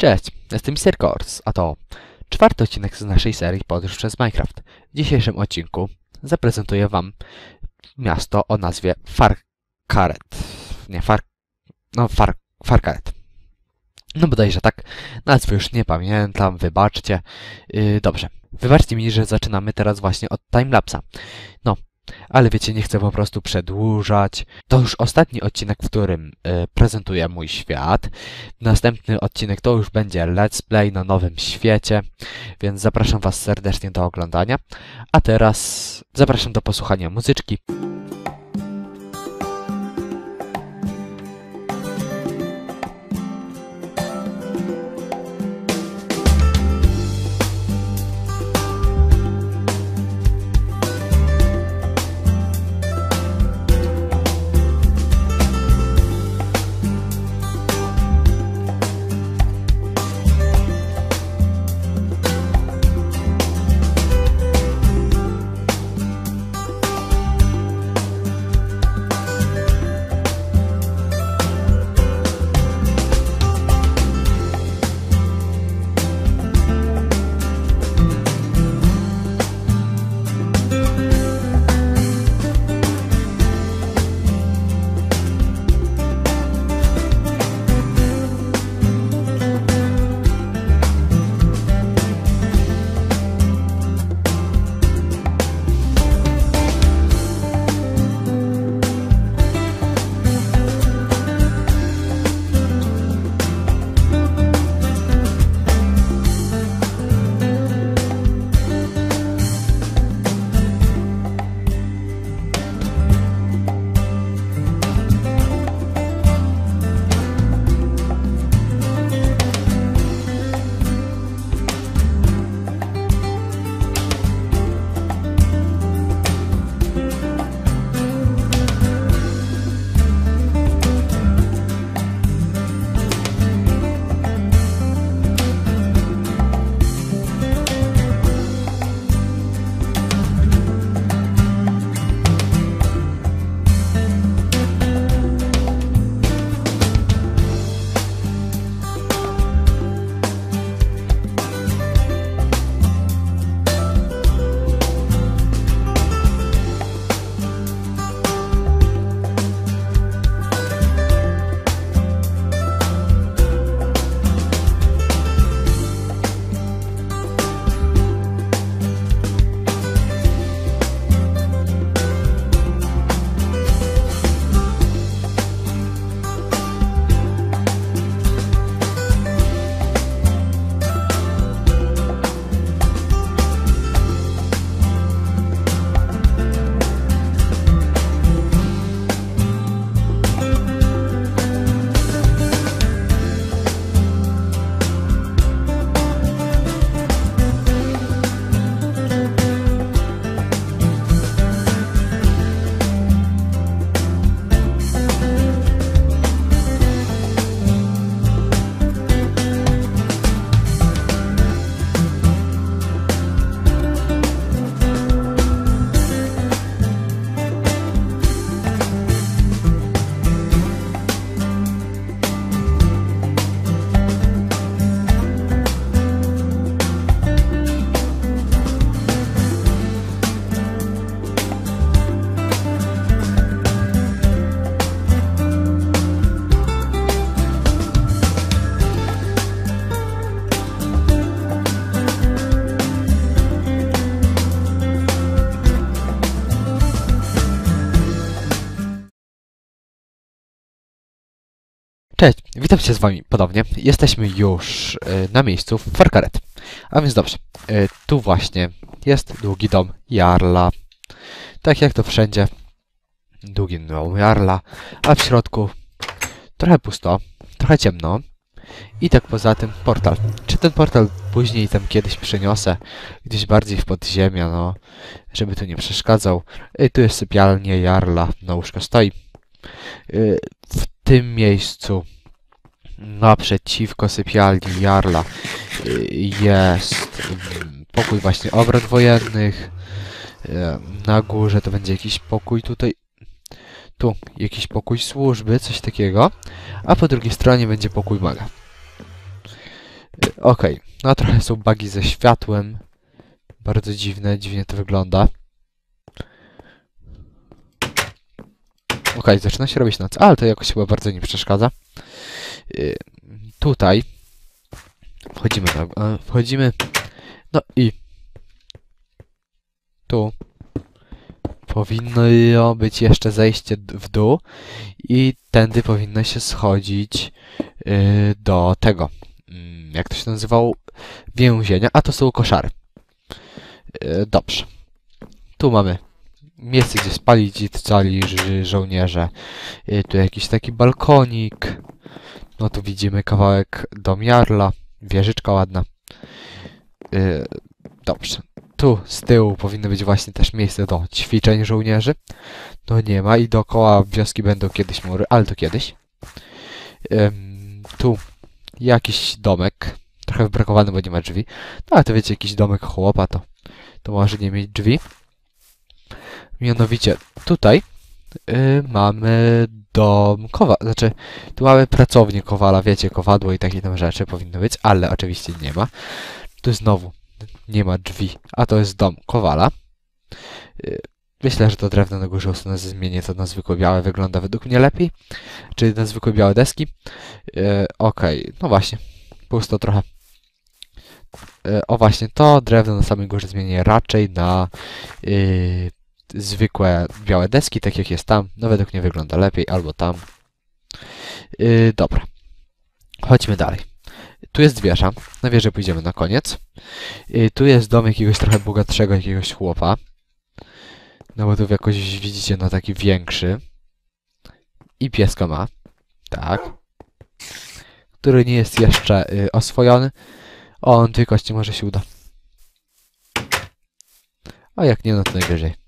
Cześć, jestem Mr. Kors, a to czwarty odcinek z naszej serii Podróż przez Minecraft. W dzisiejszym odcinku zaprezentuję Wam miasto o nazwie Farkaret. Nie, Far... No, Far... Farkaret. No bodajże tak, nazwy już nie pamiętam, wybaczcie. Yy, dobrze, wybaczcie mi, że zaczynamy teraz właśnie od timelapsa. No, ale wiecie, nie chcę po prostu przedłużać. To już ostatni odcinek, w którym y, prezentuję mój świat. Następny odcinek to już będzie let's play na nowym świecie, więc zapraszam Was serdecznie do oglądania. A teraz zapraszam do posłuchania muzyczki. Witam się z Wami ponownie. Jesteśmy już y, na miejscu w Farkaret. A więc dobrze, y, tu właśnie jest długi dom Jarla. Tak jak to wszędzie, długi dom Jarla, a w środku trochę pusto, trochę ciemno. I tak poza tym portal. Czy ten portal później tam kiedyś przeniosę gdzieś bardziej w podziemia, no, żeby tu nie przeszkadzał. Y, tu jest sypialnia Jarla, na łóżko stoi. Y, w tym miejscu naprzeciwko sypialni Jarla y, jest mm, pokój właśnie obrad wojennych. Y, Na górze to będzie jakiś pokój tutaj. Tu jakiś pokój służby, coś takiego. A po drugiej stronie będzie pokój maga. Okej, no trochę są bugi ze światłem. Bardzo dziwne, dziwnie to wygląda. Okej, zaczyna się robić noc, ale to jakoś chyba bardzo nie przeszkadza. Yy, tutaj wchodzimy wchodzimy, no i tu powinno być jeszcze zejście w dół i tędy powinno się schodzić yy, do tego, mm, jak to się nazywało, więzienia, a to są koszary. Yy, dobrze. Tu mamy miejsce, gdzie spali ci cali żo- żołnierze. Tu jakiś taki balkonik. No tu widzimy kawałek dom Jarla. Wieżyczka ładna. Yy, dobrze. Tu z tyłu powinno być właśnie też miejsce do ćwiczeń żołnierzy. No nie ma i dookoła wioski będą kiedyś mury, ale to kiedyś. Ym, tu jakiś domek. Trochę wybrakowany, bo nie ma drzwi. No ale to wiecie, jakiś domek chłopa to, to może nie mieć drzwi. Mianowicie tutaj y, mamy dom kowa, znaczy tu mamy pracownię kowala, wiecie, kowadło i takie tam rzeczy powinno być, ale oczywiście nie ma. Tu znowu nie ma drzwi, a to jest dom kowala. Y, Myślę, że to drewno na górze usunę, zmienię to na zwykłe białe, wygląda według mnie lepiej. Czyli na zwykłe białe deski. Yy, Okej, no właśnie, pusto trochę. Yy, o właśnie, to drewno na samej górze zmienię raczej na yy, zwykłe białe deski, tak jak jest tam. No według mnie wygląda lepiej, albo tam. Yy, dobra, chodźmy dalej. Tu jest wieża, na wieżę pójdziemy na koniec. Yy, tu jest dom jakiegoś trochę bogatszego, jakiegoś chłopa. No bo tu jakoś widzicie, no taki większy. I pieska ma. Tak. Który nie jest jeszcze y, oswojony. O, on kości może się uda. A jak nie, no to najwyżej.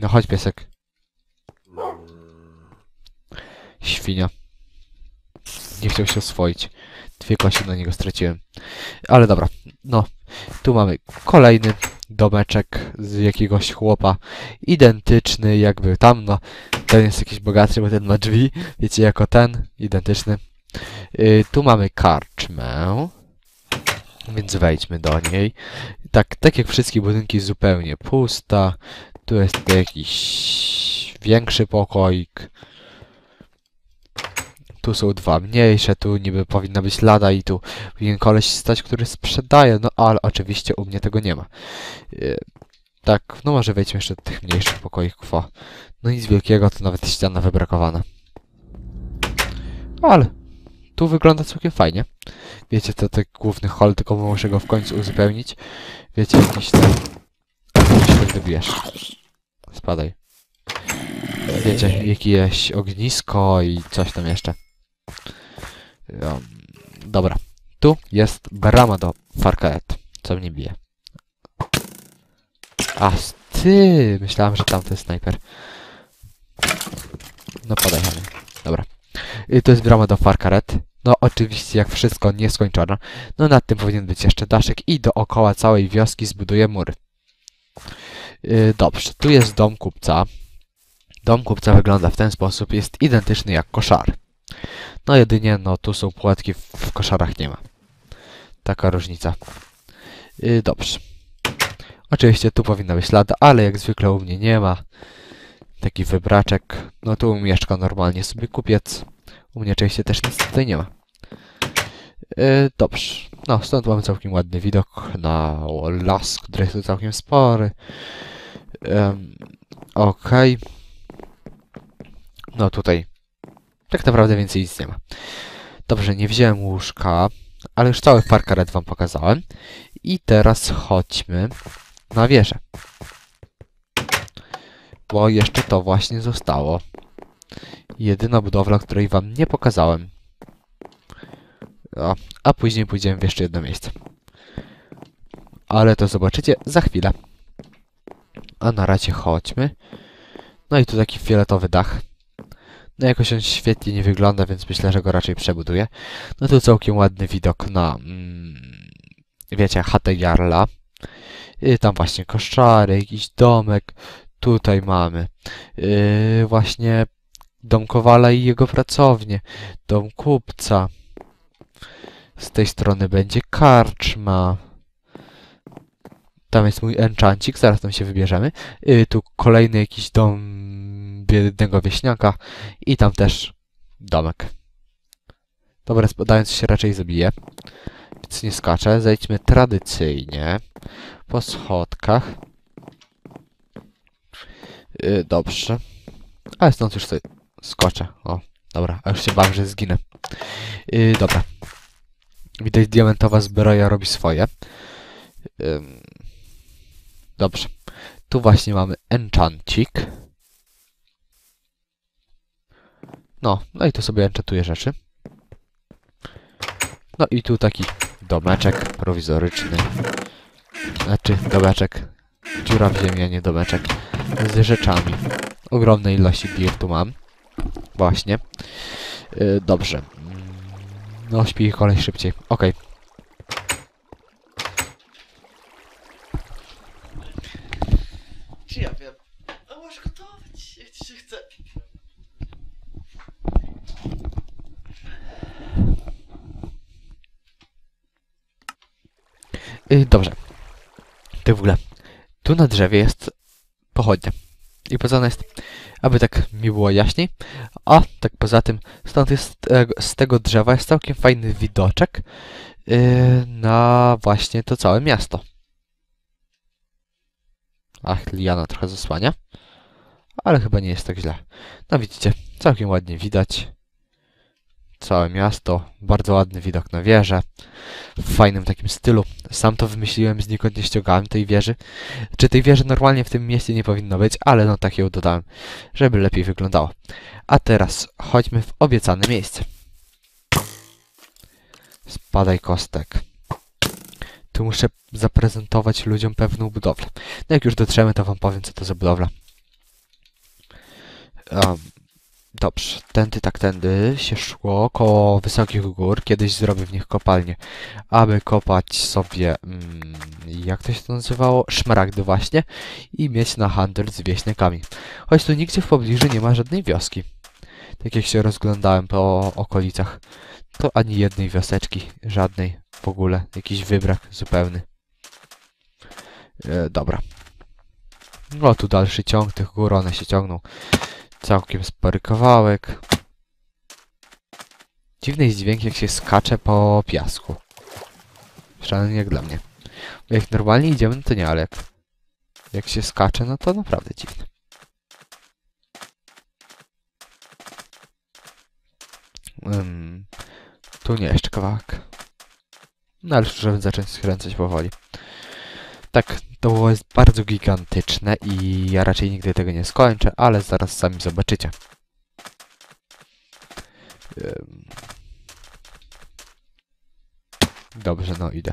No chodź piesek. Świnia. Nie chciał się oswoić. Dwie kości na niego straciłem. Ale dobra, no. Tu mamy kolejny domeczek z jakiegoś chłopa. Identyczny jakby tam, no. Ten jest jakiś bogatszy, bo ten ma drzwi. Wiecie, jako ten. Identyczny. Yy, tu mamy karczmę. Więc wejdźmy do niej. Tak, tak jak wszystkie budynki zupełnie pusta. Tu jest jakiś większy pokoik. Tu są dwa mniejsze, tu niby powinna być lada i tu powinien koleś stać, który sprzedaje, no ale oczywiście u mnie tego nie ma. Yy, tak, no może wejdźmy jeszcze do tych mniejszych pokoików, o. No nic wielkiego, to nawet ściana wybrakowana. Ale tu wygląda całkiem fajnie. Wiecie, to ten główny hall, tylko muszę go w końcu uzupełnić. Wiecie, jakiś ty się tak dobijesz. Spadaj. Wiecie, jakieś ognisko i coś tam jeszcze. Um, dobra. Tu jest brama do Farkaet. Co mnie bije? A, ty! Myślałem, że tam to jest snajper. No podaj. Dobra. I to jest brama do Farkaret. No oczywiście, jak wszystko nieskończone. No nad tym powinien być jeszcze daszek i dookoła całej wioski zbuduję mury. Yy, dobrze, tu jest dom kupca. Dom kupca wygląda w ten sposób, jest identyczny jak koszar. No jedynie, no tu są płatki, w, koszarach nie ma. Taka różnica. Yy, dobrze. Oczywiście tu powinna być lada, ale jak zwykle u mnie nie ma. Taki wybraczek. No tu mieszka normalnie sobie kupiec. U mnie oczywiście też nic tutaj nie ma. Yy, dobrze. No, stąd mamy całkiem ładny widok na las, który jest całkiem spory. Ym, Okej. No tutaj tak naprawdę więcej nic nie ma. Dobrze, nie wziąłem łóżka, ale już cały parkaret wam pokazałem. I teraz chodźmy na wieżę. Bo jeszcze to właśnie zostało. Jedyna budowla, której wam nie pokazałem. O, a później pójdziemy w jeszcze jedno miejsce. Ale to zobaczycie za chwilę. A na razie chodźmy. No i tu taki fioletowy dach. No jakoś on świetnie nie wygląda, więc myślę, że go raczej przebuduję. No tu całkiem ładny widok na, mm, wiecie, chatę Jarla. I tam właśnie koszczary, jakiś domek. Tutaj mamy yy, właśnie dom Kowala i jego pracownię. Dom kupca. Z tej strony będzie karczma. Tam jest mój enchancik, zaraz tam się wybierzemy. Y, tu kolejny jakiś dom biednego wieśniaka i tam też domek. Dobra, spadając się raczej zabiję. Więc nie skaczę. Zejdźmy tradycyjnie. Po schodkach. Yy, dobrze. Ale stąd już sobie skoczę. O, dobra. A już się bałem, że zginę. Yy, dobra. Widać, diamentowa zbroja robi swoje. Dobrze. Tu właśnie mamy enchantik. No, no i tu sobie enchantuję rzeczy. No i tu taki domeczek prowizoryczny. Znaczy, domeczek. Dziura w ziemi, a nie domeczek. Z rzeczami. Ogromnej ilości dir tu mam. Właśnie. Yy, dobrze. No, śpi kolej szybciej. Okej. Czy ja wiem? A możesz gotować, jak ci się chce. Yy, dobrze. To w ogóle. Tu na drzewie jest pochodnia. I poza jest, aby tak mi było jaśniej. A tak poza tym, stąd jest z tego drzewa jest całkiem fajny widoczek yy, na właśnie to całe miasto. Ach, liana trochę zasłania. Ale chyba nie jest tak źle. No widzicie, całkiem ładnie widać. Całe miasto, bardzo ładny widok na wieżę. W fajnym takim stylu. Sam to wymyśliłem, znikąd nie ściągałem tej wieży. Czy tej wieży normalnie w tym mieście nie powinno być, ale no tak ją dodałem, żeby lepiej wyglądało. A teraz chodźmy w obiecane miejsce. Spadaj kostek. Tu muszę zaprezentować ludziom pewną budowlę. No jak już dotrzemy, to wam powiem, co to za budowla. Um, dobrze, tędy tak tędy się szło koło wysokich gór. Kiedyś zrobię w nich kopalnię, aby kopać sobie, mm, jak to się to nazywało? Szmaragdy właśnie i mieć na handel z wieśniakami. Choć tu nigdzie w pobliżu nie ma żadnej wioski. Tak jak się rozglądałem po okolicach, to ani jednej wioseczki, żadnej w ogóle. Jakiś wybrak zupełny. E, dobra. No tu dalszy ciąg tych gór, one się ciągną całkiem spory kawałek. Dziwny jest dźwięk, jak się skacze po piasku. Przynajmniej jak dla mnie. Bo jak normalnie idziemy, to nie, ale jak, jak się skacze, no to naprawdę dziwne. Tu nie, jeszcze kawałek. No ale już zacząć skręcać powoli. Tak, to jest bardzo gigantyczne i ja raczej nigdy tego nie skończę, ale zaraz sami zobaczycie. Dobrze, no idę.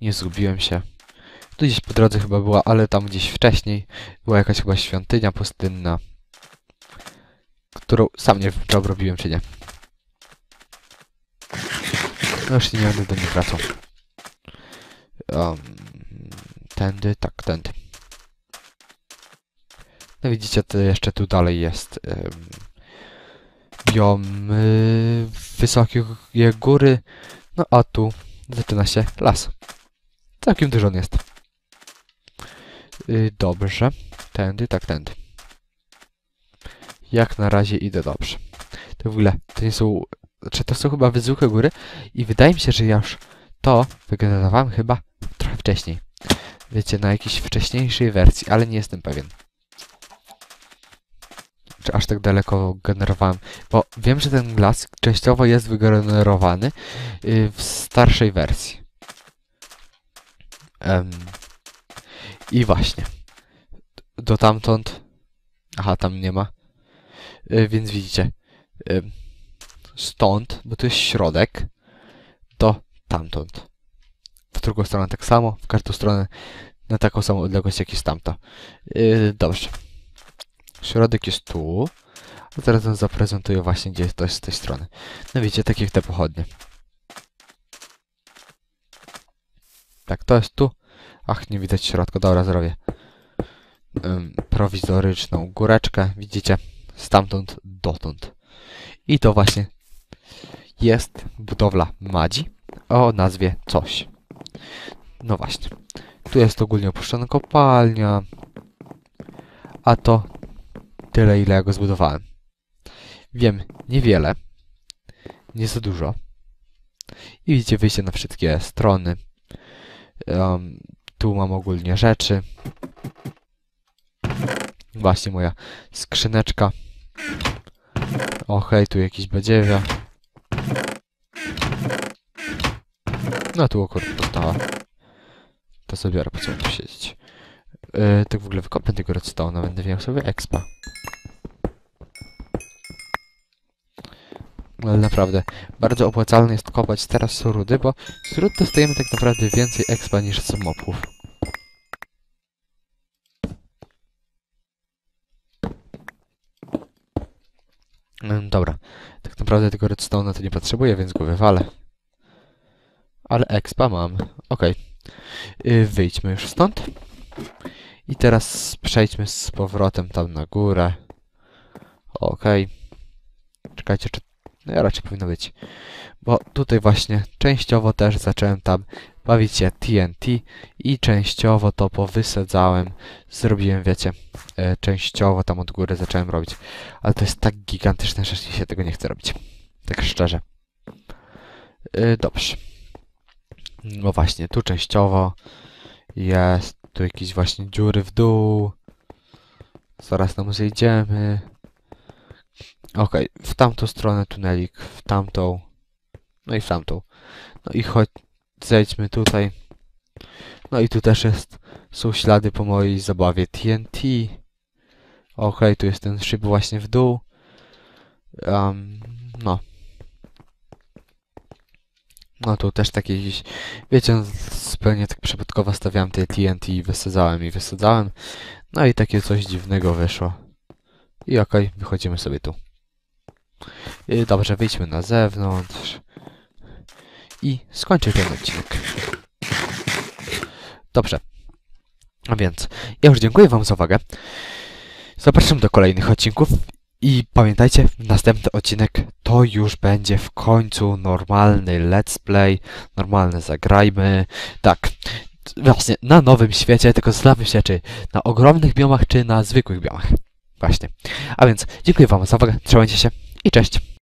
Nie zgubiłem się. Tu gdzieś po drodze chyba była, ale tam gdzieś wcześniej była jakaś chyba świątynia pustynna, którą sam nie wiem, czy obrobiłem, czy nie. No już nie będę do niej wracał. Um, tędy, tak, tędy. No widzicie, to jeszcze tu dalej jest um, biom y, wysokich góry, no a tu zaczyna się las. Całkiem dużo on jest. Y, dobrze. Tędy, tak, tędy. Jak na razie idę dobrze. To w ogóle, to nie są... Znaczy, to są chyba wyzuche góry i wydaje mi się, że ja już to wygenerowałem chyba trochę wcześniej. Wiecie, na jakiejś wcześniejszej wersji, ale nie jestem pewien. Czy aż tak daleko generowałem. Bo wiem, że ten las częściowo jest wygenerowany yy, w starszej wersji. Em, I właśnie. Do tamtąd... Aha, tam nie ma. Yy, więc widzicie. Ym, stąd, bo to jest środek, do tamtąd. W drugą stronę tak samo, w każdą stronę na taką samą odległość jak jest tamta. Yy, dobrze. Środek jest tu. A teraz wam zaprezentuję właśnie, gdzie to jest z tej strony. No widzicie, tak jak te pochodnie. Tak, to jest tu. Ach, nie widać środka. Dobra, zrobię. Ym, prowizoryczną góreczkę. Widzicie? Stamtąd dotąd. I to właśnie jest budowla Madzi o nazwie coś. No właśnie. Tu jest ogólnie opuszczona kopalnia. A to tyle, ile ja go zbudowałem. Wiem niewiele. Nie za dużo. I widzicie wyjście na wszystkie strony. Em, tu mam ogólnie rzeczy. Właśnie moja skrzyneczka. O hej, tu jakiś badziewia. No tu akurat postała. To sobie biorę, po co tu siedzieć. Yy, tak w ogóle wykopię tego redstone'a, będę miał sobie expa. Ale naprawdę, bardzo opłacalne jest kopać teraz z rudy, bo z rud dostajemy tak naprawdę więcej expa niż z mopów. Ym, Dobra, tak naprawdę tego redstone'a to nie potrzebuję, więc go wywalę. Ale expa mam. Y, Wyjdźmy już stąd. I teraz przejdźmy z powrotem tam na górę. Okej. Czekajcie, czy... No raczej powinno być. Bo tutaj właśnie częściowo też zacząłem tam bawić się TNT i częściowo to powysadzałem. Zrobiłem, wiecie, e, częściowo tam od góry zacząłem robić. Ale to jest tak gigantyczne, że się tego nie chce robić. Tak szczerze. Y, dobrze. No właśnie, tu częściowo jest tu jakieś właśnie dziury w dół. Zaraz tam zejdziemy. Okej, w tamtą stronę tunelik, w tamtą. No i w tamtą. No i chodź, zejdźmy tutaj. No i tu też jest, są ślady po mojej zabawie TNT. Okej, tu jest ten szyb właśnie w dół. Um, no. No tu też takie gdzieś, wiecie, zupełnie tak przypadkowo stawiałem te TNT i wysadzałem i wysadzałem. No i takie coś dziwnego wyszło. I okej, wychodzimy sobie tu. I dobrze, wyjdźmy na zewnątrz. I skończę ten odcinek. Dobrze. A więc, ja już dziękuję wam za uwagę. Zapraszam do kolejnych odcinków. I pamiętajcie, następny odcinek to już będzie w końcu normalny let's play, normalne zagrajmy. Tak, właśnie, na nowym świecie, tylko zastanawiam się, czy na ogromnych biomach, czy na zwykłych biomach. Właśnie. A więc dziękuję wam za uwagę, trzymajcie się i cześć.